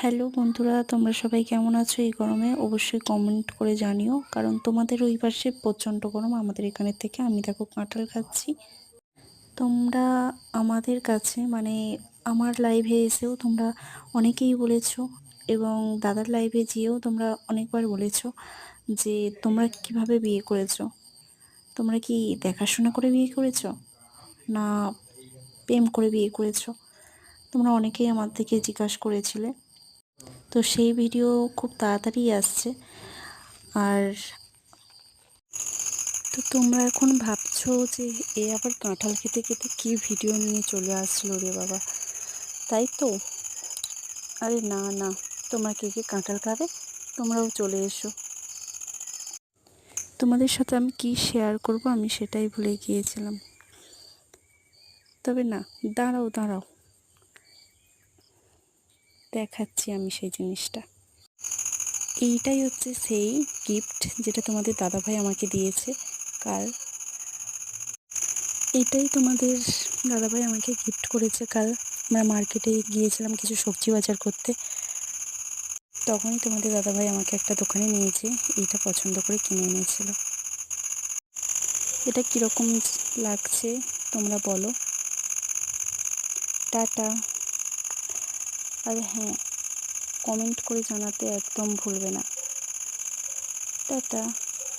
Hello বন্ধুরা, তোমরা সবাই কেমন আছো? এই গরমে অবশ্যই কমেন্ট করে জানিও। কারণ তোমাদের ওই পাশে প্রচণ্ড গরম, আমাদের এখানের থেকে আমি দেখো কাঁঠাল খাচ্ছি। তোমরা আমাদের কাছে মানে আমার লাইভে এসেও তোমরা অনেকেই বলেছ এবং দাদার লাইভে যেয়েও তোমরা অনেকবার বলেছ যে তোমরা কীভাবে বিয়ে করেছ। তোমরা কি দেখাশোনা করে বিয়ে করেছ? না প্রেম করে বিয়ে করেছ? তোমরা অনেকেই আমার থেকে জিজ্ঞাসা করেছিলে। তো সেই ভিডিও খুব তাড়াতাড়ি আসছে। আর তো তোমরা এখন ভাবছ যে এ আবার কাঁঠাল খেতে খেতে কী ভিডিও নিয়ে চলে আসলো রে বাবা? তাই তো? আরে না না। তোমরা কে কে কাঁঠাল খাবে? তোমরাও চলে এসো। তোমাদের সাথে আমি কি শেয়ার করব আমি সেটাই ভুলে গিয়েছিলাম। তবে না, দাঁড়াও দাঁড়াও। দেখাচ্ছি আমি সেই জিনিসটা। এইটাই হচ্ছে সেই গিফট যেটা তোমাদের দাদাভাই আমাকে দিয়েছে। কাল এটাই তোমাদের দাদাভাই আমাকে গিফট করেছে কাল। আমরা মার্কেটে গিয়েছিলাম কিছু সবজি বাজার করতে। তখনই তোমাদের দাদাভাই আমাকে একটা দোকানে নিয়েছে এইটা পছন্দ করে কিনে এনেছিল। এটা কীরকম লাগছে তোমরা বলো। টাটা। আর হ্যাঁ কমেন্ট করে জানাতে একদম ভুলবে না। টাটা।